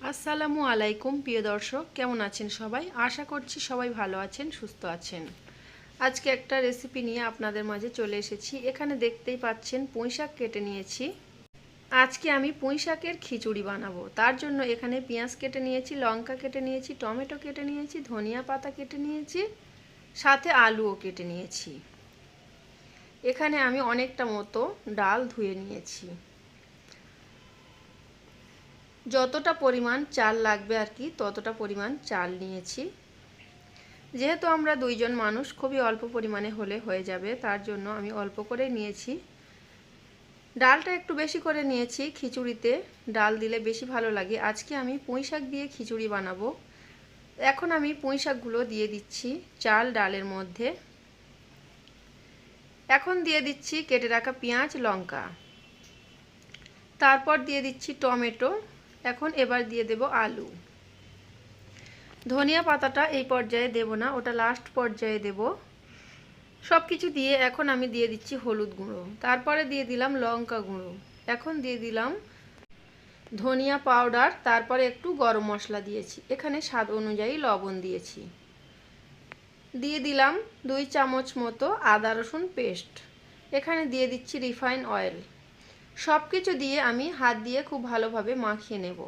আসসালামু আলাইকুম, প্রিয় দর্শক। কেমন আছেন সবাই? আশা করছি সবাই ভালো আছেন, সুস্থ আছেন। আজকে একটা রেসিপি নিয়ে আপনাদের মাঝে চলে এসেছি। এখানে দেখতেই পাচ্ছেন পুঁই শাক কেটে নিয়েছি। আজকে আমি পুঁই শাকের খিচুড়ি বানাবো। তার জন্য এখানে পেঁয়াজ কেটে নিয়েছি, লঙ্কা কেটে নিয়েছি, টমেটো কেটে নিয়েছি, ধনিয়া পাতা কেটে নিয়েছি, সাথে আলুও কেটে নিয়েছি। এখানে আমি অনেকটা মতো ডাল ধুয়ে নিয়েছি। যতটা পরিমাণ চাল লাগবে আর কি, ততটা পরিমাণ চাল নিয়েছি। যেহেতু আমরা দুইজন মানুষ, খুবই অল্প পরিমাণে হলে হয়ে যাবে, তার জন্য আমি অল্প করে নিয়েছি। ডালটা একটু বেশি করে নিয়েছি খিচুড়িতে, ডাল দিলে বেশি ভালো লাগে। আজকে আমি পুঁই শাক দিয়ে খিচুড়ি বানাবো। এখন আমি পুঁই শাকগুলো দিয়ে দিচ্ছি চাল ডালের মধ্যে। এখন দিয়ে দিচ্ছি কেটে রাখা পেঁয়াজ, লঙ্কা। তারপর দিয়ে দিচ্ছি টমেটো। এখন এবার দিয়ে দেব আলু। ধনিয়া পাতাটা এই পর্যায়ে দেব না, ওটা লাস্ট পর্যায়ে দেব। সব কিছু দিয়ে এখন আমি দিয়ে দিচ্ছি হলুদ গুঁড়ো। তারপরে দিয়ে দিলাম লঙ্কা গুঁড়ো। এখন দিয়ে দিলাম ধনিয়া পাউডার তারপরে একটু গরম মশলা দিয়েছি। এখানে স্বাদ অনুযায়ী লবণ দিয়েছি। দিয়ে দিলাম দুই চামচ মতো আদা রসুন পেস্ট এখানে দিয়ে দিচ্ছি রিফাইন অয়েল সব কিছু দিয়ে আমি হাত দিয়ে খুব ভালোভাবে মাখিয়ে নেব।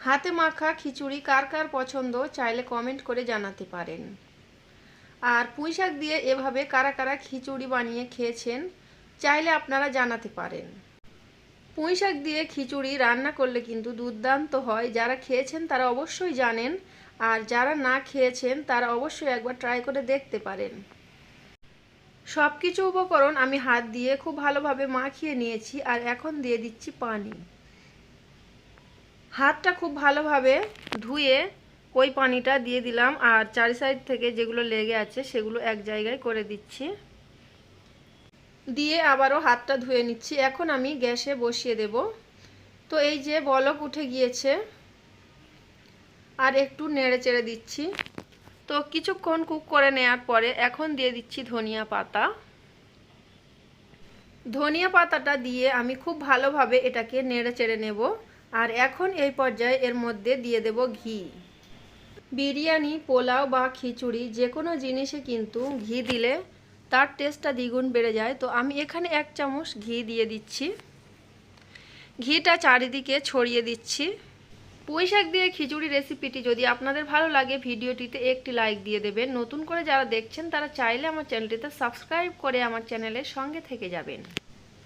হাতে মাখা খিচুড়ি কার কার পছন্দ চাইলে কমেন্ট করে জানাতে পারেন। আর পুঁই শাক দিয়ে এভাবে কারা কারা খিচুড়ি বানিয়ে খেয়েছেন চাইলে আপনারা জানাতে পারেন। পুঁই শাক দিয়ে খিচুড়ি রান্না করলে কিন্তু দুর্দান্ত হয়। যারা খেয়েছেন তারা অবশ্যই জানেন, আর যারা না খেয়েছেন তারা অবশ্যই একবার ট্রাই করে দেখতে পারেন। সব কিছু উপকরণ আমি হাত দিয়ে খুব ভালোভাবে মাখিয়ে নিয়েছি আর এখন দিয়ে দিচ্ছি পানি। হাতটা খুব ভালোভাবে ধুয়ে ওই পানিটা দিয়ে দিলাম আর চারি সাইড থেকে যেগুলো লেগে আছে সেগুলো এক জায়গায় করে দিচ্ছি। দিয়ে আবারও হাতটা ধুয়ে নিচ্ছি। এখন আমি গ্যাসে বসিয়ে দেব। তো এই যে বলক উঠে গিয়েছে, আর একটু নেড়ে চেড়ে দিচ্ছি। তো কিছুক্ষণ কুক করে নেওয়ার পরে এখন দিয়ে দিচ্ছি ধনিয়া পাতা। ধনিয়া পাতাটা দিয়ে আমি খুব ভালোভাবে এটাকে নেড়ে চেড়ে নেব। আর এখন এই পর্যায়ে এর মধ্যে দিয়ে দেব ঘি। বিরিয়ানি, পোলাও বা খিচুড়ি, যে কোনো জিনিসে কিন্তু ঘি দিলে তার টেস্টটা দ্বিগুণ বেড়ে যায়। তো আমি এখানে এক চামচ ঘি দিয়ে দিচ্ছি। ঘিটা চারিদিকে ছড়িয়ে দিচ্ছি। পুঁই শাক দিয়ে খিচুড়ি রেসিপিটি যদি আপনাদের ভালো লাগে, ভিডিওটিতে একটি লাইক দিয়ে দেবেন। নতুন করে যারা দেখছেন, তারা চাইলে আমার চ্যানেলটিতে সাবস্ক্রাইব করে আমার চ্যানেলের সঙ্গে থেকে যাবেন।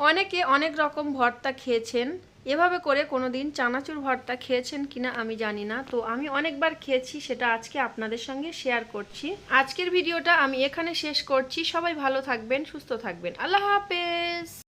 অনেকে অনেক রকম ভর্তা খেয়েছেন। এভাবে করে কোনো দিন চানাচুর ভর্তা খেয়েছেন কিনা আমি জানি না। তো আমি অনেকবার খেয়েছি, সেটা আজকে আপনাদের সঙ্গে শেয়ার করছি। আজকের ভিডিওটা আমি এখানে শেষ করছি। সবাই ভালো থাকবেন, সুস্থ থাকবেন। আল্লাহ হাফেজ!